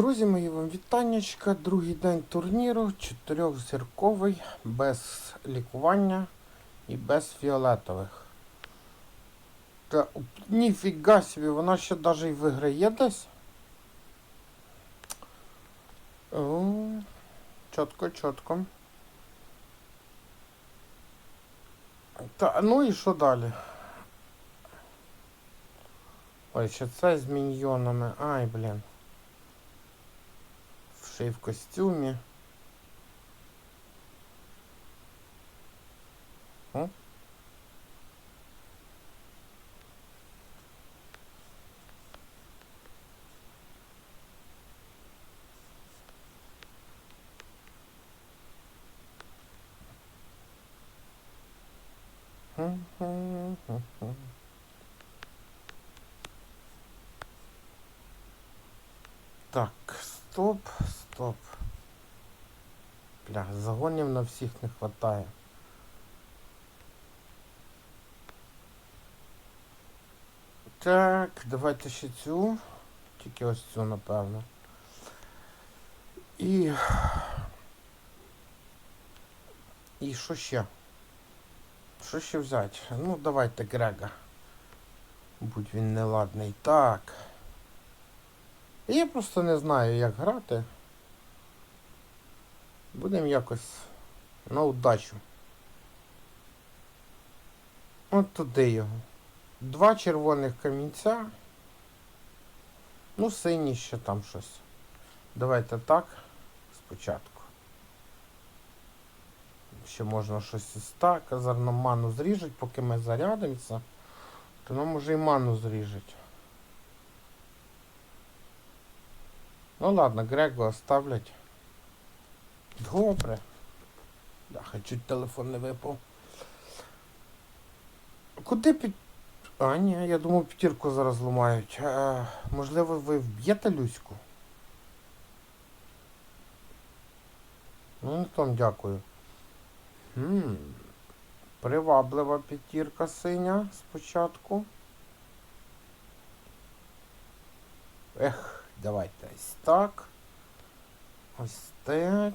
Друзі мої, вам вітаннячка. Другий день турніру, чотирьохзірковий, без лікування і без фіолетових. Та ніфіга собі, вона ще навіть і виграє десь. О, чітко, чітко. Та, ну і що далі? Ой, ще це з міньйонами. Ай, блін. Ще й в костюмі. О. Так, стоп, стоп. Бля, загонів на всіх не хватає. Так, давайте ще цю. Тільки ось цю, напевно. І. І що ще? Що ще взяти? Ну, давайте Грега. Будь він неладний. Так. Я просто не знаю, як грати. Будемо якось на удачу. От туди його. Два червоних камінця. Ну, синій ще там щось. Давайте так. Спочатку. Ще можна щось із так. Зараз ману зріжуть, поки ми зарядимося. То нам може і ману зріжуть. Ну ладно, Грего оставлять. Добре. Бляха, чуть телефон не випав. Куди під... А, ні, я думав п'ятірку зараз ламають. Е, можливо, ви вб'єте Люську? Ну, не том дякую. Хм. Приваблива п'ятірка синя спочатку. Ех, давайте ось так. Ось так.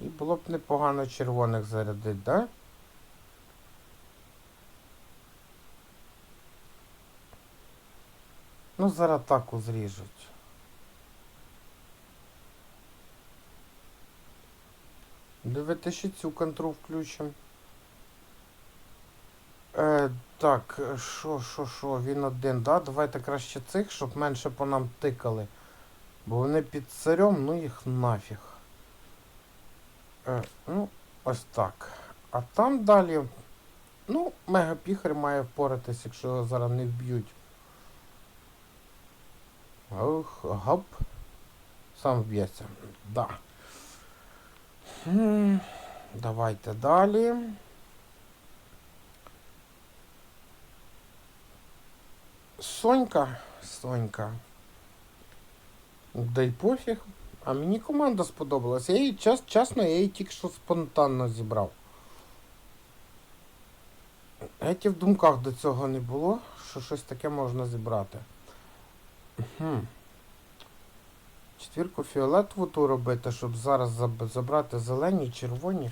І було б непогано червоних зарядити, да? Ну, зараз так зріжуть. Давайте ще цю контру включимо. Е, так, що, що, що, він один, да? Давайте краще цих, щоб менше по нам тикали. Бо вони під царем, ну їх нафіг. Е, ну, ось так. А там далі. Ну, мегапіхар має впоратись, якщо його зараз не вб'ють. Ох, гоп. Сам вб'ється. Да. Давайте далі. Сонька, Сонька. Да й пофіг. А мені команда сподобалась. Я її час, чесно, я її тільки що спонтанно зібрав. Геть в думках до цього не було, що щось таке можна зібрати. Угу. Четвірку фіолетову ту робити, щоб зараз забрати зелені, червоні.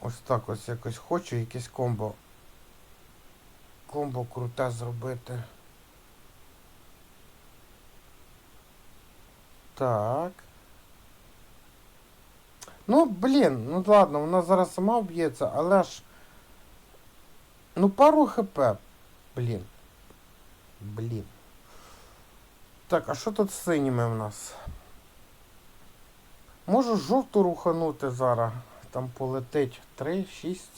Ось так ось якось хочу якесь комбо. Комбо круте зробити. Так. Ну, блін, ну ладно, вона зараз сама вб'ється, але ж. Ну, пару хп. Блін. Блін. Так, а що тут з синіми в нас? Можу жовту руханути зараз. Там полетить 3, 6.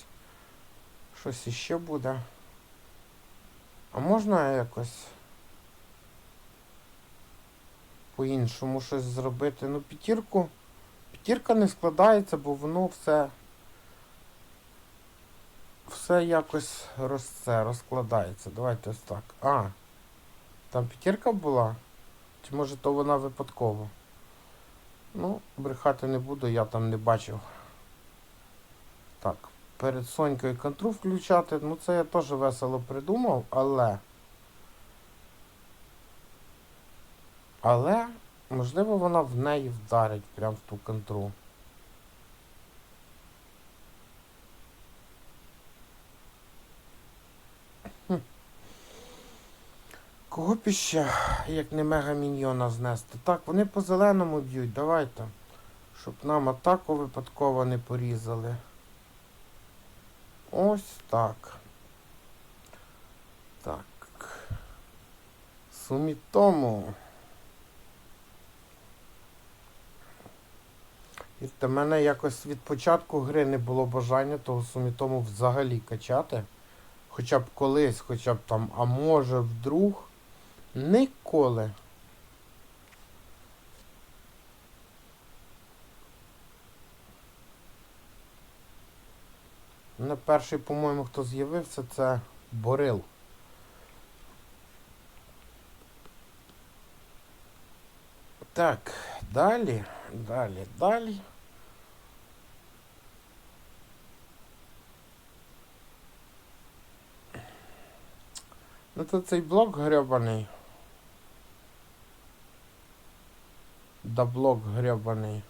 Щось іще буде. А можна якось по-іншому щось зробити? Ну, п'ятірку. П'ятірка не складається, бо воно все. Все якось роз, розкладається. Давайте ось так. А. Там п'ятірка була? Чи може то вона випадково? Ну, брехати не буду, я там не бачив. Так, перед Сонькою контру включати. Ну це я теж весело придумав, але. Але, можливо, вона в неї вдарить прямо в ту контру. Кого б як не мега-міньйона знести? Так, вони по зеленому б'ють, давайте. Щоб нам атаку випадково не порізали. Ось так. Так. Сумітому. В мене якось від початку гри не було бажання того сумітому взагалі качати. Хоча б колись, хоча б там, а може вдруг. Ніколи. На перший, по-моєму, хто з'явився, це Борил. Так, далі, далі, далі. Ну то цей блок гребаний. Да блок гребаний.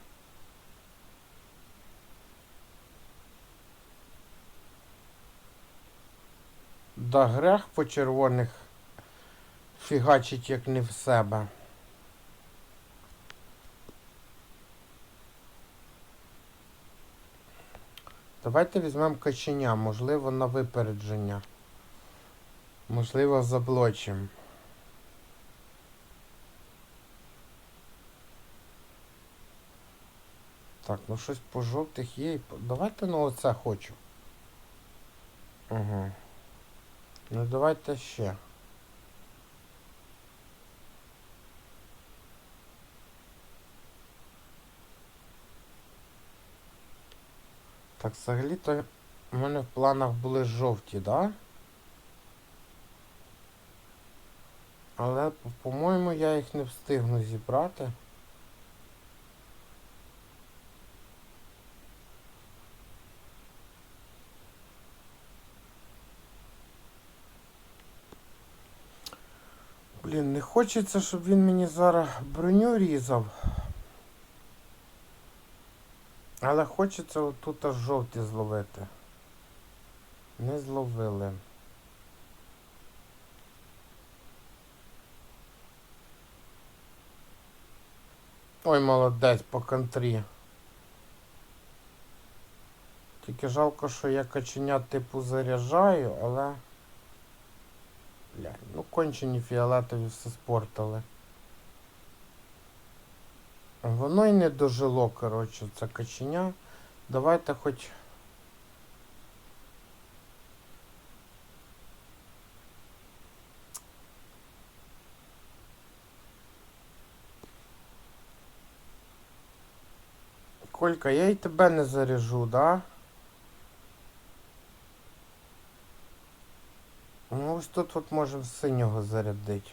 Да грех по червоних фігачить як не в себе. Давайте візьмемо каченя, можливо, на випередження. Можливо, заблочим. Так, ну щось по жовтих є. Давайте ну оце хочу. Угу. Ну давайте ще. Так, взагалі-то у мене в планах були жовті, да? Але, по- по-моєму, я їх не встигну зібрати. Блін, не хочеться, щоб він мені зараз броню різав. Але хочеться отут аж жовті зловити. Не зловили. Ой, молодець по контрі. Тільки жалко, що я каченя типу заряджаю, але... Блядь, ну кончені фіолетові все спортили. Воно й не дожило, коротше, це каченя. Давайте хоч. Колька, я й тебе не заряжу, да? Ну ось тут от можемо синього зарядити.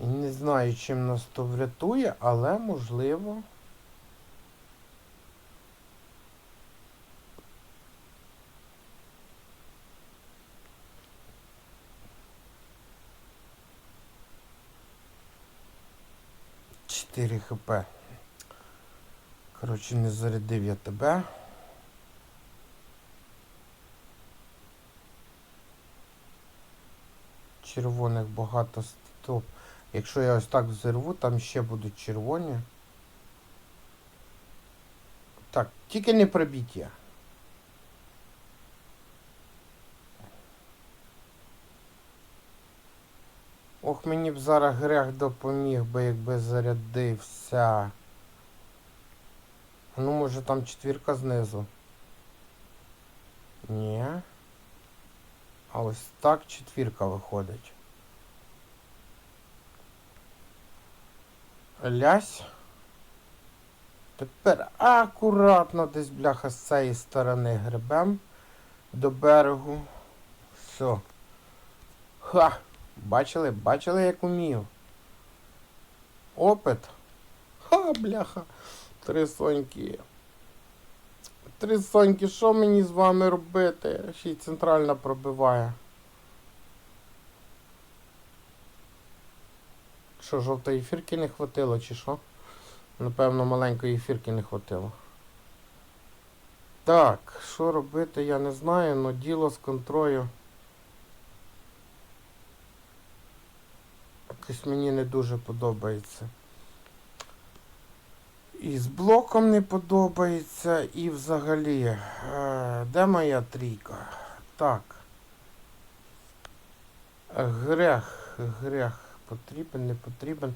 І не знаю, чим нас то врятує, але можливо. Чотири хп. Коротше, не зарядив я тебе. Червоних багато стоп. Якщо я ось так взірву, там ще будуть червоні. Так, тільки не пробіття. Ох, мені б зараз грех допоміг би, якби зарядився. Ну, може там четвірка знизу. Ні. А ось так четвірка виходить. Лясь. Тепер акуратно десь бляха з цієї сторони гребем до берегу. Все. Ха! Бачили? Бачили, як умів? Опит. Ха, бляха. Три соньки. Три соньки, що мені з вами робити? Ще й центральна пробиває. Що, жовтої ефірки не хватило, чи що? Напевно, маленької ефірки не хватило. Так, що робити, я не знаю, але діло з контрою. Якось мені не дуже подобається. І з блоком не подобається, і взагалі. Е, де моя трійка? Так. Грех, грех. Потрібен, не потрібен.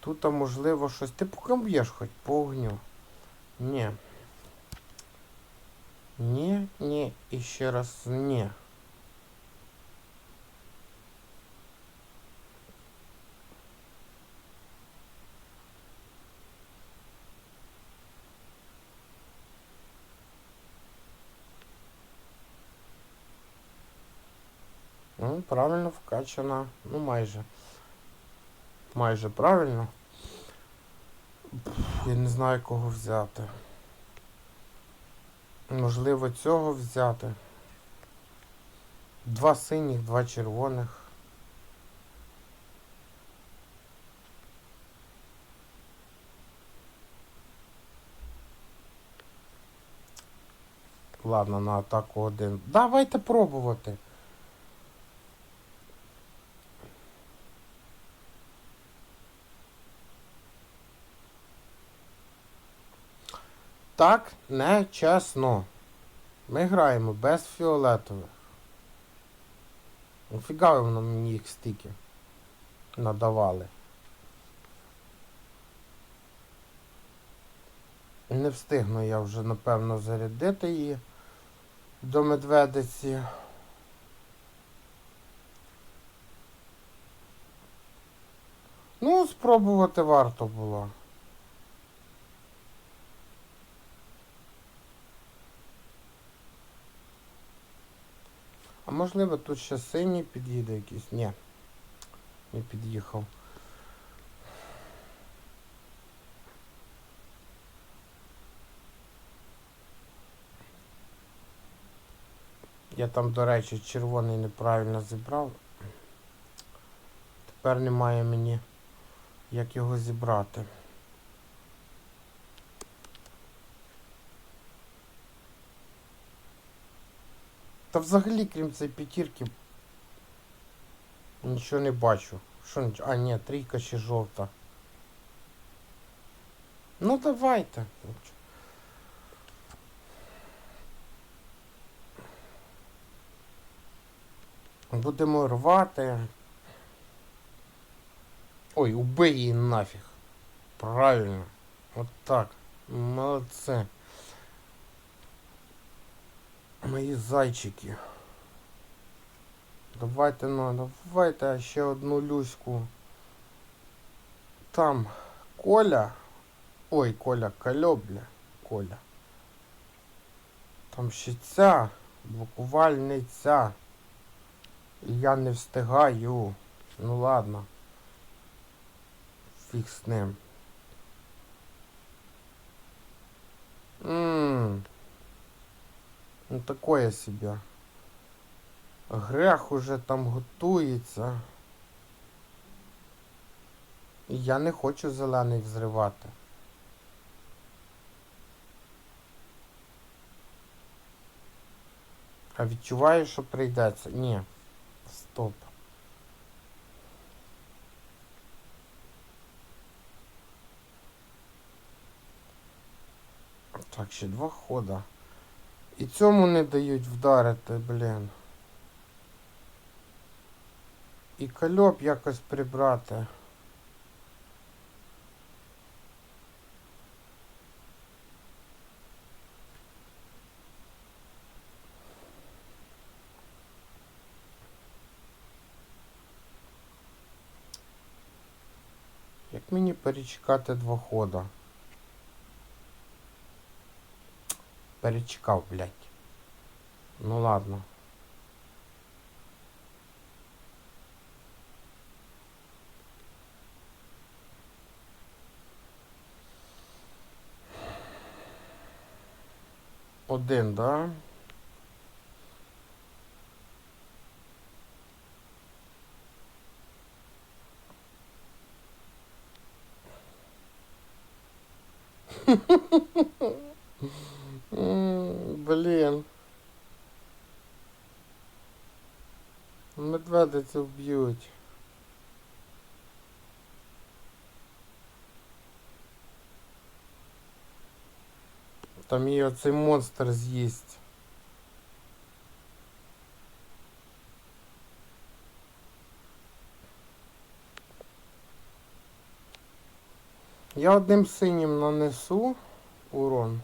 Тут можливо щось. Ти по кому хоч по огню? Ні. Ні, ні, і ще раз ні. Ну, правильно. Ну, майже. Майже правильно. Я не знаю кого взяти. Можливо, цього взяти. Два синіх, два червоних. Ладно, на атаку один. Давайте пробувати. Так не чесно. Ми граємо без фіолетових. Нафіга ви воно мені їх стільки надавали. Не встигну я вже, напевно, зарядити її до медведиці. Ну, спробувати варто було. А можливо тут ще синій під'їде якийсь? Ні. Не під'їхав. Я там, до речі, червоний неправильно зібрав. Тепер немає мені як його зібрати. Та взагалі, крім цієї п'ятірки, нічого не бачу. Що? А, ні, трійка ще жовта. Ну давайте. Будемо рвати. Ой, убий її нафіг. Правильно. От так. Молодце. Мої зайчики. Давайте, ну, давайте ще одну люську. Там Коля. Ой, Коля, Кальобля. Коля. Там ще ця блокувальниця. І я не встигаю. Ну ладно. Фіг з ним. Ммм. Ну такое себе. Грех уже там готується. І я не хочу зелений взривати. А відчуваю, що прийдеться. Ні. Стоп. Так, ще два хода. І цьому не дають вдарити, блін. І кальоп якось прибрати. Як мені перечекати два хода? Перечекав, блядь. Ну ладно. Один, да? М, Блін. Медведицю вб'ють. Там її оцей монстр з'їсть. Я одним синім нанесу урон.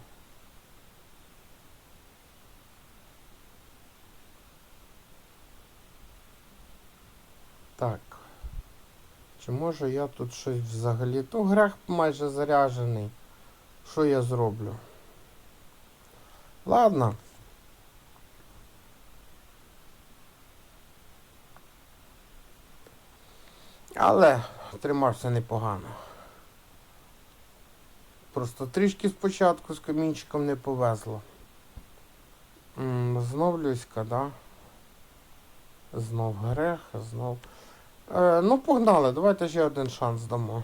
Так. Чи можу я тут щось взагалі? То грех майже заряджений. Що я зроблю? Ладно. Але тримався непогано. Просто трішки спочатку з камінчиком не повезло. Знов Люська, да? Знов грех, знов. Е, ну, погнали, давайте ще один шанс дамо.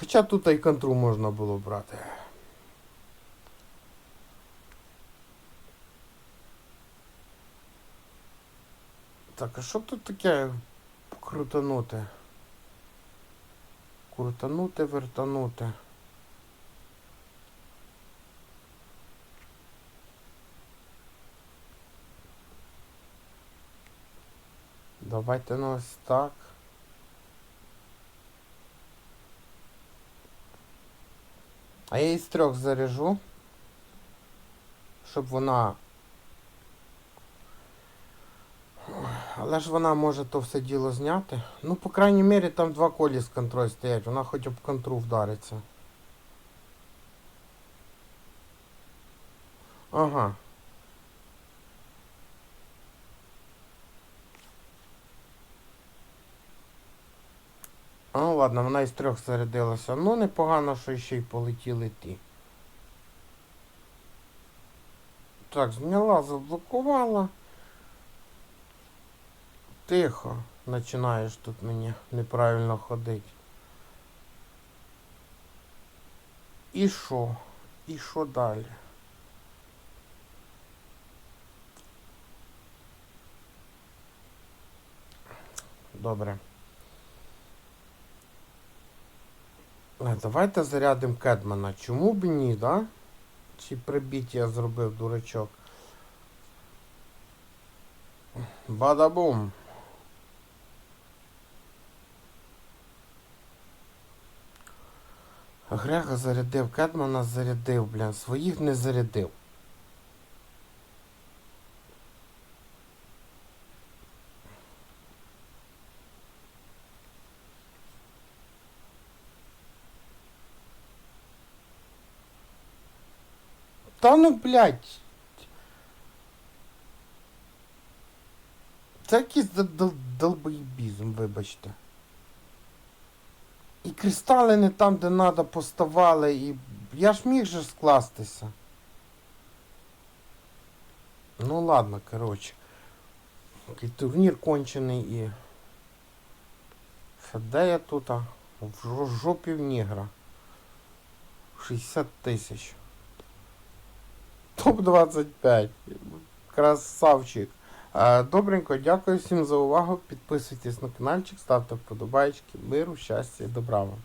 Хоча тут і контру можна було брати. Так, а що тут таке крутанути? Крутанути, вертанути. Давайте ну ось так. А я із трьох заряжу, щоб вона. Але ж вона може то все діло зняти. Ну, по крайній мірі, там два колі з контроль стоять, вона хоч об контру вдариться. Ага. А, ну ладно, вона із трьох зарядилася. Ну, непогано, що ще й полетіли ті. Так, зняла, заблокувала. Тихо, починаєш тут мені неправильно ходити. І що? І що далі? Добре. Е, Давайте зарядимо Кедмана. Чому б ні, да? Чи прибіття зробив дурачок? Бадабум. Грега зарядив, Кедмана зарядив, блін, своїх не зарядив. Та ну, блядь. Це якийсь дол- дол- долбоєбізм, вибачте. І кристали не там, де треба, поставали, і. Я ж міг же скластися. Ну ладно, коротше. Такий турнір кончений і. Де я тут? В жо- жопі в нігра. 60 тисяч. Топ-25. Красавчик. Добренько, дякую всім за увагу. Підписуйтесь на каналчик, ставте вподобайки. Миру, щастя і добра вам.